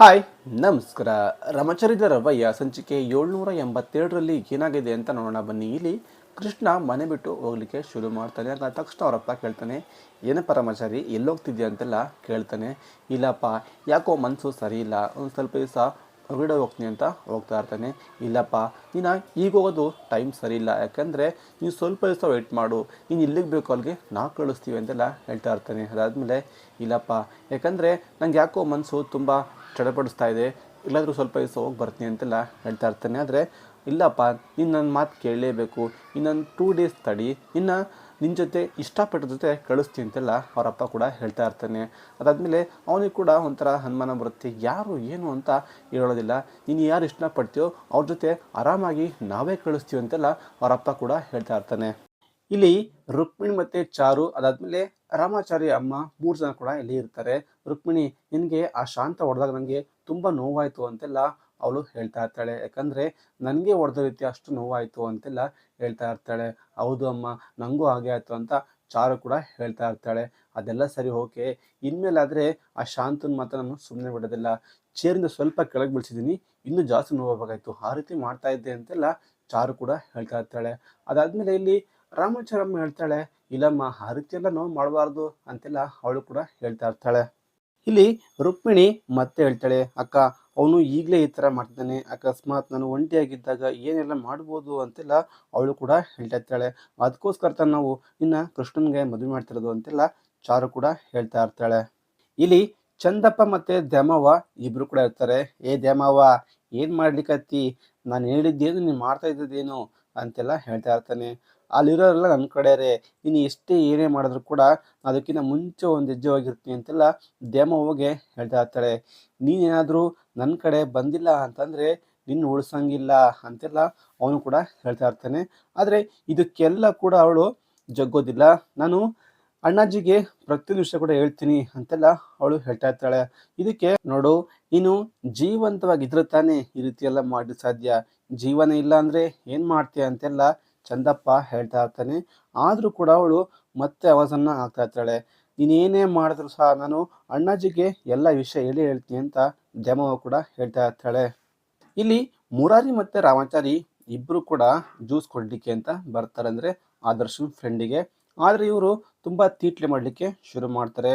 Hi, ನಮಸ್ಕಾರ. ರಮಚರಿತ ರವಯ್ಯ ಸಂಚಿಕೆ ಏಳ್ನೂರ ಎಂಬತ್ತೇಳರಲ್ಲಿ ಏನಾಗಿದೆ ಅಂತ ನೋಡೋಣ. ಬನ್ನಿ, ಇಲ್ಲಿ ಕೃಷ್ಣ ಮನೆ ಬಿಟ್ಟು ಹೋಗ್ಲಿಕ್ಕೆ ಶುರು ಮಾಡ್ತಾನೆ. ಆಗ ತಕ್ಷಣ ಅವರಪ್ಪ ಕೇಳ್ತಾನೆ, ಏನಪ್ಪ ರಮಾಚಾರಿ, ಎಲ್ಲೋಗ್ತಿದ್ಯಾ? ಅಂತೆಲ್ಲ ಕೇಳ್ತಾನೆ. ಇಲ್ಲಪ್ಪ, ಯಾಕೋ ಮನಸ್ಸು ಸರಿ ಇಲ್ಲ. ಒಂದು ಸ್ವಲ್ಪ ದಿವಸ ಹೊರಗಡೆ ಹೋಗ್ತೀನಿ ಅಂತ ಹೋಗ್ತಾ ಇರ್ತಾನೆ. ಇಲ್ಲಪ್ಪ, ನೀನು ಈಗ ಹೋಗೋದು ಟೈಮ್ ಸರಿ ಇಲ್ಲ. ಯಾಕಂದರೆ ನೀನು ಸ್ವಲ್ಪ ದಿವಸ ವೆಯ್ಟ್ ಮಾಡು. ನೀನು ಇಲ್ಲಿಗೆ ಬೇಕು, ಅಲ್ಲಿಗೆ ನಾವು ಕಳಿಸ್ತೀವಿ ಅಂತೆಲ್ಲ ಹೇಳ್ತಾ ಇರ್ತಾನೆ. ಅದಾದಮೇಲೆ, ಇಲ್ಲಪ್ಪ, ಯಾಕಂದರೆ ನಂಗೆ ಯಾಕೋ ಮನಸ್ಸು ತುಂಬ ಚಡಪಡಿಸ್ತಾ ಇದೆ. ಇಲ್ಲಾದರೂ ಸ್ವಲ್ಪ ದಿವಸ ಹೋಗಿ ಬರ್ತೀನಿ ಅಂತೆಲ್ಲ ಹೇಳ್ತಾ ಇರ್ತಾನೆ. ಆದರೆ, ಇಲ್ಲಪ್ಪ, ನೀನು ನನ್ನ ಮಾತು ಕೇಳಲೇಬೇಕು. ಇನ್ನೊಂದು ಟೂ ಡೇಸ್ ತಡಿ. ಇನ್ನು ನಿನ್ನ ಜೊತೆ ಇಷ್ಟಪಟ್ಟ ಜೊತೆ ಕಳಿಸ್ತೀನಿ ಅಂತೆಲ್ಲ ಅವರಪ್ಪ ಕೂಡ ಹೇಳ್ತಾ ಇರ್ತಾನೆ. ಅದಾದಮೇಲೆ ಅವನಿಗೆ ಕೂಡ ಒಂಥರ ಅನುಮಾನ ಬರುತ್ತೆ. ಯಾರು, ಏನು ಅಂತ ಹೇಳೋದಿಲ್ಲ. ನೀನು ಯಾರು ಇಷ್ಟಪಡ್ತೀಯೋ ಅವ್ರ ಜೊತೆ ಆರಾಮಾಗಿ ನಾವೇ ಕಳಿಸ್ತೀವಿ ಅಂತೆಲ್ಲ ಅವರಪ್ಪ ಕೂಡ ಹೇಳ್ತಾ ಇರ್ತಾನೆ. ಇಲ್ಲಿ ರುಕ್ಮಿಣಿ ಮತ್ತು ಚಾರು, ಅದಾದ್ಮೇಲೆ ರಾಮಾಚಾರಿ ಅಮ್ಮ ಮೂರು ಜನ ಕೂಡ ಇಲ್ಲಿ ಇರ್ತಾರೆ. ರುಕ್ಮಿಣಿ, ನಿನಗೆ ಆ ಶಾಂತ ಹೊಡೆದಾಗ ನನಗೆ ತುಂಬ ನೋವಾಯಿತು ಅಂತೆಲ್ಲ ಅವಳು ಹೇಳ್ತಾ ಇರ್ತಾಳೆ. ಯಾಕಂದರೆ ನನಗೆ ಹೊಡೆದ ರೀತಿ ಅಷ್ಟು ನೋವಾಯಿತು ಅಂತೆಲ್ಲ ಹೇಳ್ತಾ ಇರ್ತಾಳೆ. ಹೌದು ಅಮ್ಮ ನನಗೂ ಹಾಗೆ ಆಯಿತು ಅಂತ ಚಾರು ಕೂಡ ಹೇಳ್ತಾ ಇರ್ತಾಳೆ. ಅದೆಲ್ಲ ಸರಿ, ಓಕೆ. ಇನ್ಮೇಲಾದರೆ ಆ ಶಾಂತನ ಮಾತ್ರ ನಾನು ಸುಮ್ಮನೆ ಬಿಡೋದಿಲ್ಲ. ಚೇರಿಂದ ಸ್ವಲ್ಪ ಕೆಳಗೆ ಬೆಳೆಸಿದ್ದೀನಿ ಇನ್ನೂ ಜಾಸ್ತಿ ನೋವಾಗಬೇಕಾಯಿತು. ಆ ರೀತಿ ಮಾಡ್ತಾ ಇದ್ದೆ ಅಂತೆಲ್ಲ ಚಾರು ಕೂಡ ಹೇಳ್ತಾ ಇರ್ತಾಳೆ. ಅದಾದಮೇಲೆ ಇಲ್ಲಿ ರಾಮಾಚಾರಮ್ಮ ಹೇಳ್ತಾಳೆ ಇಲ್ಲಮ್ಮ ಆ ರೀತಿಯೆಲ್ಲ ನಾವು ಮಾಡಬಾರ್ದು ಅಂತೆಲ್ಲ ಅವಳು ಕೂಡ ಹೇಳ್ತಾ ಇರ್ತಾಳೆ. ಇಲ್ಲಿ ರುಕ್ಮಿಣಿ ಮತ್ತೆ ಹೇಳ್ತಾಳೆ, ಅಕ್ಕ, ಅವನು ಈಗಲೇ ಈ ಥರ ಮಾಡ್ತಾನೆ ಅಕಸ್ಮಾತ್ ನಾನು ಒಂಟಿಯಾಗಿದ್ದಾಗ ಏನೆಲ್ಲ ಮಾಡ್ಬೋದು ಅಂತೆಲ್ಲ ಅವಳು ಕೂಡ ಹೇಳ್ತಾ ಇರ್ತಾಳೆ. ಅದಕ್ಕೋಸ್ಕರ ತಾನು ನಾವು ಇನ್ನು ಕೃಷ್ಣನ್ಗೆ ಮದುವೆ ಮಾಡ್ತಿರೋದು ಅಂತೆಲ್ಲ ಚಾರು ಕೂಡ ಹೇಳ್ತಾ ಇರ್ತಾಳೆ. ಇಲ್ಲಿ ಚಂದಪ್ಪ ಮತ್ತು ದ್ಯಾಮವ್ವ ಇಬ್ಬರು ಕೂಡ ಇರ್ತಾರೆ. ಏ ದ್ಯಾಮವ್ವ, ಏನು ಮಾಡ್ಲಿಕ್ಕತ್ತಿ ನಾನು ಹೇಳಿದ್ದೇನು, ನೀನು ಮಾಡ್ತಾ ಇದ್ದದೇನು ಅಂತೆಲ್ಲ ಹೇಳ್ತಾ ಇರ್ತಾನೆ. ಅಲ್ಲಿರೋರೆಲ್ಲ ನನ್ನ ಕಡೆಯರೇ ನೀನು ಎಷ್ಟೇ ಏನೇ ಮಾಡಿದ್ರು ಕೂಡ ಅದಕ್ಕಿಂತ ಮುಂಚೆ ಒಂದು ಹೆಜ್ಜೆ ಹೋಗಿರ್ತೀನಿ ಅಂತೆಲ್ಲ ದ್ಯಾಮವ್ವಗೆ ಹೇಳ್ತಾ ಇರ್ತಾರೆ. ನೀನೇನಾದರೂ ನನ್ನ ಕಡೆ ಬಂದಿಲ್ಲ ಅಂತಂದರೆ ನಿನ್ನ ಉಳಿಸಂಗಿಲ್ಲ ಅಂತೆಲ್ಲ ಅವನು ಕೂಡ ಹೇಳ್ತಾ ಇರ್ತಾನೆ. ಆದರೆ ಇದಕ್ಕೆಲ್ಲ ಕೂಡ ಅವಳು ಜಗ್ಗೋದಿಲ್ಲ. ನಾನು ಅಣ್ಣಾಜಿಗೆ ಪ್ರತಿಯೊಂದು ವಿಷಯ ಕೂಡ ಹೇಳ್ತೀನಿ ಅಂತೆಲ್ಲ ಅವಳು ಹೇಳ್ತಾ ಇರ್ತಾಳೆ. ಇದಕ್ಕೆ ನೋಡು, ನೀನು ಜೀವಂತವಾಗಿದ್ರೆ ತಾನೇ ಈ ರೀತಿ ಎಲ್ಲ ಸಾಧ್ಯ. ಜೀವನ ಇಲ್ಲ ಅಂದರೆ ಏನು ಮಾಡ್ತೀಯ ಅಂತೆಲ್ಲ ಚಂದಪ್ಪ ಹೇಳ್ತಾ ಇರ್ತಾನೆ. ಆದರೂ ಕೂಡ ಅವಳು ಮತ್ತೆ ಅವಸನ್ನ ಹಾಕ್ತಾ ಇರ್ತಾಳೆ. ನೀನೇನೇ ಮಾಡಿದ್ರು ಸಹ ನಾನು ಅಣ್ಣಾಜಿಗೆ ಎಲ್ಲ ವಿಷಯ ಹೇಳಿ ಹೇಳ್ತೀನಿ ಅಂತ ದ್ಯಾಮವ್ವ ಕೂಡ ಹೇಳ್ತಾ ಇರ್ತಾಳೆ. ಇಲ್ಲಿ ಮುರಾರಿ ಮತ್ತೆ ರಾಮಾಚಾರಿ ಇಬ್ರು ಕೂಡ ಜ್ಯೂಸ್ ಕೊಡಲಿಕ್ಕೆ ಅಂತ ಬರ್ತಾರೆ ಅಂದ್ರೆ ಆದರ್ಶನ್ ಫ್ರೆಂಡಿಗೆ ಆದರೆ ಇವರು ತುಂಬಾ ತೀಟ್ಲೆ ಮಾಡ್ಲಿಕ್ಕೆ ಶುರು ಮಾಡ್ತಾರೆ.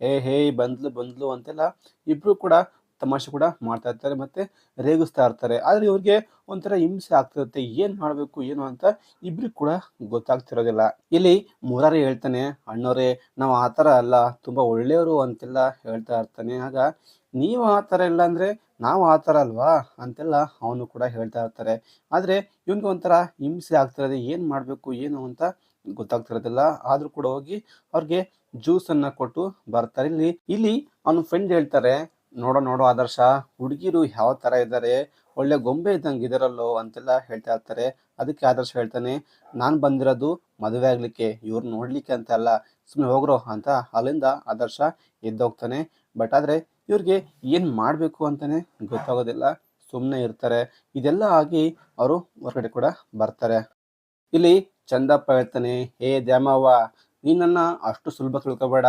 ಏ ಹೇ ಬಂದ್ಲು ಬಂದ್ಲು ಅಂತೆಲ್ಲ ಇಬ್ರು ಕೂಡ ತಮಾಷೆ ಕೂಡ ಮಾಡ್ತಾ ಇರ್ತಾರೆ ಮತ್ತೆ ರೇಗಿಸ್ತಾ ಇರ್ತಾರೆ. ಆದ್ರೆ ಇವ್ರಿಗೆ ಒಂಥರ ಹಿಂಸೆ ಆಗ್ತಿರುತ್ತೆ. ಏನ್ ಮಾಡ್ಬೇಕು, ಏನು ಅಂತ ಇಬ್ರಿಗೆ ಕೂಡ ಗೊತ್ತಾಗ್ತಿರೋದಿಲ್ಲ. ಇಲ್ಲಿ ಮುರಾರಿ ಹೇಳ್ತಾನೆ ಅಣ್ಣವ್ರೆ ನಾವು ಆ ಥರ ಅಲ್ಲ, ತುಂಬಾ ಒಳ್ಳೆಯವರು ಅಂತೆಲ್ಲ ಹೇಳ್ತಾ ಇರ್ತಾನೆ. ಆಗ ನೀವು ಆ ಥರ ಇಲ್ಲ ಅಂದರೆ ನಾವು ಆ ಥರ ಅಲ್ವಾ? ಅಂತೆಲ್ಲ ಅವನು ಕೂಡ ಹೇಳ್ತಾ ಇರ್ತಾರೆ. ಆದ್ರೆ ಇವನಿಗೆ ಒಂಥರ ಹಿಂಸೆ ಆಗ್ತಿರೋದು, ಏನು ಮಾಡಬೇಕು, ಏನು ಅಂತ ಗೊತ್ತಾಗ್ತಿರೋದಿಲ್ಲ. ಆದ್ರೂ ಕೂಡ ಹೋಗಿ ಅವ್ರಿಗೆ ಜ್ಯೂಸನ್ನು ಕೊಟ್ಟು ಬರ್ತಾರೆ. ಇಲ್ಲಿ ಇಲ್ಲಿ ಅವನ ಫ್ರೆಂಡ್ ಹೇಳ್ತಾರೆ ನೋಡೋ ನೋಡೋ ಆದರ್ಶ ಹುಡುಗಿರು ಯಾವ ಥರ ಇದ್ದಾರೆ ಒಳ್ಳೆ ಗೊಂಬೆ ಇದ್ದಂಗೆ ಇದರಲ್ಲೋ ಅಂತೆಲ್ಲ ಹೇಳ್ತಾ ಇರ್ತಾರೆ. ಅದಕ್ಕೆ ಆದರ್ಶ ಹೇಳ್ತಾನೆ, ನಾನು ಬಂದಿರೋದು ಮದುವೆ ಆಗಲಿಕ್ಕೆ, ಇವ್ರು ನೋಡಲಿಕ್ಕೆ ಅಂತ ಅಲ್ಲ ಸುಮ್ಮನೆ ಹೋಗ್ರೋ ಅಂತ ಅಲ್ಲಿಂದ ಆದರ್ಶ ಎದ್ದೋಗ್ತಾನೆ. ಬಟ್ ಆದರೆ ಇವ್ರಿಗೆ ಏನು ಮಾಡಬೇಕು ಅಂತಲೇ ಗೊತ್ತಾಗೋದಿಲ್ಲ ಸುಮ್ಮನೆ ಇರ್ತಾರೆ. ಇದೆಲ್ಲ ಆಗಿ ಅವರು ಹೊರಗಡೆ ಕೂಡ ಬರ್ತಾರೆ. ಇಲ್ಲಿ ಚಂದಪ್ಪ ಹೇಳ್ತಾನೆ, ಹೇ ದ್ಯಾಮವ್ವ, ನೀನನ್ನ ಅಷ್ಟು ಸುಲಭ ತಿಳ್ಕೊಬೇಡ.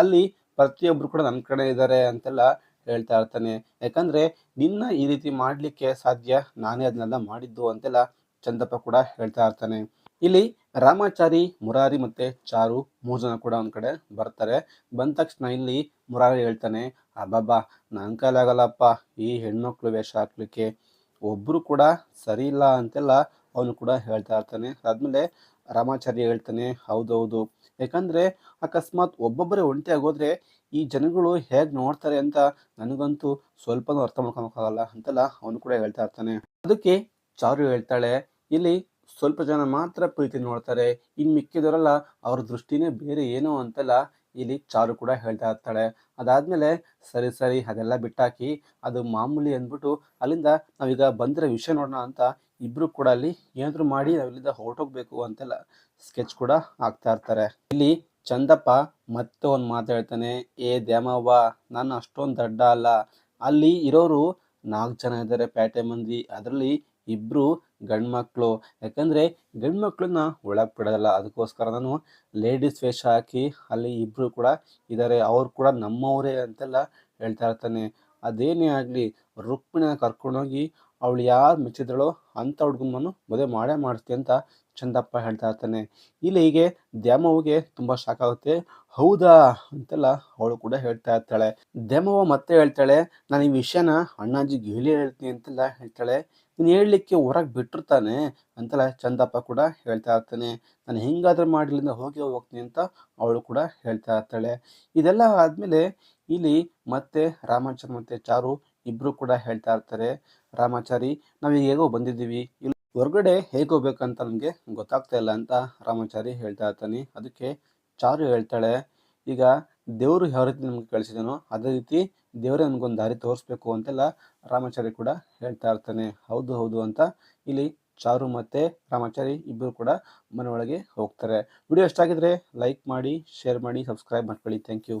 ಅಲ್ಲಿ ಪ್ರತಿಯೊಬ್ಬರು ಕೂಡ ನನ್ನ ಕಡೆ ಇದ್ದಾರೆ ಅಂತೆಲ್ಲ ಹೇಳ್ತಾ ಇರ್ತಾನೆ. ಯಾಕಂದ್ರೆ ನಿನ್ನ ಈ ರೀತಿ ಮಾಡ್ಲಿಕ್ಕೆ ಸಾಧ್ಯ? ನಾನೇ ಅದನ್ನೆಲ್ಲ ಮಾಡಿದ್ದು ಅಂತೆಲ್ಲ ಚಂದಪ್ಪ ಕೂಡ ಹೇಳ್ತಾ ಇರ್ತಾನೆ. ಇಲ್ಲಿ ರಾಮಾಚಾರಿ, ಮುರಾರಿ ಮತ್ತೆ ಚಾರು ಮೂರು ಜನ ಕೂಡ ಒಂದ್ ಕಡೆ ಬರ್ತಾರೆ. ಬಂದ ತಕ್ಷಣ ಇಲ್ಲಿ ಮುರಾರಿ ಹೇಳ್ತಾನೆ ಅಬ್ಬಾಬಾ ನನ್ ಕೈಲಾಗಲ್ಲಪ್ಪ, ಈ ಹೆಣ್ಮಕ್ಳು ವೇಷ ಹಾಕ್ಲಿಕ್ಕೆ. ಒಬ್ರು ಕೂಡ ಸರಿ ಇಲ್ಲ ಅಂತೆಲ್ಲ ಅವನು ಕೂಡ ಹೇಳ್ತಾ ಇರ್ತಾನೆ. ಅದಾದ್ಮೇಲೆ ರಾಮಾಚಾರ್ಯ ಹೇಳ್ತಾನೆ, ಹೌದೌದು. ಯಾಕಂದ್ರೆ ಅಕಸ್ಮಾತ್ ಒಬ್ಬೊಬ್ಬರೇ ಒಂಟಿ ಆಗೋದ್ರೆ ಈ ಜನಗಳು ಹೇಗೆ ನೋಡ್ತಾರೆ ಅಂತ ನನಗಂತೂ ಸ್ವಲ್ಪನೂ ಅರ್ಥ ಮಾಡ್ಕೊಳಕ್ಕಾಗಲ್ಲ ಅಂತೆಲ್ಲ ಅವನು ಕೂಡ ಹೇಳ್ತಾ ಇರ್ತಾನೆ. ಅದಕ್ಕೆ ಚಾರು ಹೇಳ್ತಾಳೆ, ಇಲ್ಲಿ ಸ್ವಲ್ಪ ಜನ ಮಾತ್ರ ಪ್ರೀತಿ ನೋಡ್ತಾರೆ, ಇನ್ ಮಿಕ್ಕಿದವರೆಲ್ಲ ಅವ್ರ ದೃಷ್ಟಿನೇ ಬೇರೆ ಏನೋ ಅಂತೆಲ್ಲ ಇಲ್ಲಿ ಚಾರು ಕೂಡ ಹೇಳ್ತಾ ಇರ್ತಾಳೆ. ಅದಾದ್ಮೇಲೆ ಸರಿ ಸರಿ ಅದೆಲ್ಲ ಬಿಟ್ಟಾಕಿ ಅದು ಮಾಮೂಲಿ ಅಂದ್ಬಿಟ್ಟು ಅಲ್ಲಿಂದ ನಾವೀಗ ಬಂದಿರೋ ವಿಷಯ ನೋಡೋಣ ಅಂತ ಇಬ್ರು ಕೂಡ ಅಲ್ಲಿ ಏನಾದ್ರು ಮಾಡಿ ನಾವಿಲ್ಲಿಂದ ಹೊರಟೋಗ್ಬೇಕು ಅಂತೆಲ್ಲ ಸ್ಕೆಚ್ ಕೂಡ ಆಗ್ತಾ ಇರ್ತಾರೆ. ಇಲ್ಲಿ ಚಂದಪ್ಪ ಮತ್ತೆ ಒಂದು ಮಾತಾಡ್ತಾನೆ ಏ ದ್ಯಾಮವ್ವ, ನಾನು ಅಷ್ಟೊಂದು ದಡ್ಡ ಅಲ್ಲ. ಅಲ್ಲಿ ಇರೋರು ನಾಲ್ಕು ಜನ ಇದ್ದಾರೆ ಪೇಟೆ ಮಂದಿ. ಅದರಲ್ಲಿ ಇಬ್ರು ಗಂಡ್ಮಕ್ಳು. ಯಾಕಂದ್ರೆ ಗಂಡ್ಮಕ್ಳನ್ನ ಒಳಗೆ ಬಿಡೋದಲ್ಲ ಅದಕ್ಕೋಸ್ಕರ ನಾನು ಲೇಡೀಸ್ ವೇಷ ಹಾಕಿ ಅಲ್ಲಿ ಇಬ್ರು ಕೂಡ ಇದ್ದಾರೆ ಅವ್ರು ಕೂಡ ನಮ್ಮವರೇ ಅಂತೆಲ್ಲ ಹೇಳ್ತಾ ಇರ್ತಾನೆ. ಅದೇನೇ ಆಗಲಿ, ರುಕ್ಮಿಣಿನ ಕರ್ಕೊಂಡೋಗಿ ಅವಳು ಯಾರು ಮೆಚ್ಚಿದಳೋ ಅಂಥ ಹುಡುಗನನ್ನು ಮದುವೆ ಮಾಡೇ ಮಾಡಿಸ್ತೀನಿ ಅಂತ ಚಂದಪ್ಪ ಹೇಳ್ತಾ ಇರ್ತಾನೆ. ಇಲ್ಲಿ ಹೀಗೆ ದ್ಯಾಮವ್ವಗೆ ತುಂಬ ಶಾಕ್ ಆಗುತ್ತೆ. ಹೌದಾ ಅಂತೆಲ್ಲ ಅವಳು ಕೂಡ ಹೇಳ್ತಾ ಇರ್ತಾಳೆ. ದ್ಯಾಮವ್ವ ಮತ್ತೆ ಹೇಳ್ತಾಳೆ, ನಾನು ಈ ವಿಷಯನ ಅಣ್ಣಾಜಿಗೆ ಹೇಳಿ ಹೇಳ್ತೀನಿ ಅಂತೆಲ್ಲ ಹೇಳ್ತಾಳೆ. ನೀನು ಹೇಳಲಿಕ್ಕೆ ಹೊರಗೆ ಬಿಟ್ಟಿರ್ತಾನೆ ಅಂತೆಲ್ಲ ಚಂದಪ್ಪ ಕೂಡ ಹೇಳ್ತಾ ಇರ್ತಾನೆ. ನಾನು ಹೆಂಗಾದ್ರೂ ಮಾಡಲಿಂದ ಹೋಗಿ ಹೋಗ್ತೀನಿ ಅಂತ ಅವಳು ಕೂಡ ಹೇಳ್ತಾ ಇರ್ತಾಳೆ. ಇದೆಲ್ಲ ಆದಮೇಲೆ ಇಲ್ಲಿ ಮತ್ತೆ ರಾಮಾಚಂದ್ರ ಮತ್ತೆ ಚಾರು ಇಬ್ಬರು ಕೂಡ ಹೇಳ್ತಾ ಇರ್ತಾರೆ, ರಾಮಾಚಾರಿ ನಾವೀಗ ಹೇಗೋ ಬಂದಿದ್ದೀವಿ. ಇಲ್ಲಿ ಹೊರಗಡೆ ಹೇಗೆ ಹೋಗ್ಬೇಕಂತ ನನಗೆ ಗೊತ್ತಾಗ್ತಾ ಇಲ್ಲ ಅಂತ ರಾಮಾಚಾರಿ ಹೇಳ್ತಾ ಇರ್ತಾನೆ. ಅದಕ್ಕೆ ಚಾರು ಹೇಳ್ತಾಳೆ, ಈಗ ದೇವರು ಯಾವ ರೀತಿ ನಮ್ಗೆ ಕಳಿಸಿದನೋ ಅದೇ ರೀತಿ ದೇವರೇ ನಮಗೊಂದು ದಾರಿ ತೋರಿಸ್ಬೇಕು ಅಂತೆಲ್ಲ ರಾಮಾಚಾರಿ ಕೂಡ ಹೇಳ್ತಾ ಇರ್ತಾನೆ. ಹೌದು ಹೌದು ಅಂತ ಇಲ್ಲಿ ಚಾರು ಮತ್ತೆ ರಾಮಾಚಾರಿ ಇಬ್ಬರು ಕೂಡ ಮನೆಯೊಳಗೆ ಹೋಗ್ತಾರೆ. ವಿಡಿಯೋ ಇಷ್ಟ ಆಗಿದ್ರೆ ಲೈಕ್ ಮಾಡಿ, ಶೇರ್ ಮಾಡಿ, ಸಬ್ಸ್ಕ್ರೈಬ್ ಮಾಡ್ಕೊಳ್ಳಿ. Thank you.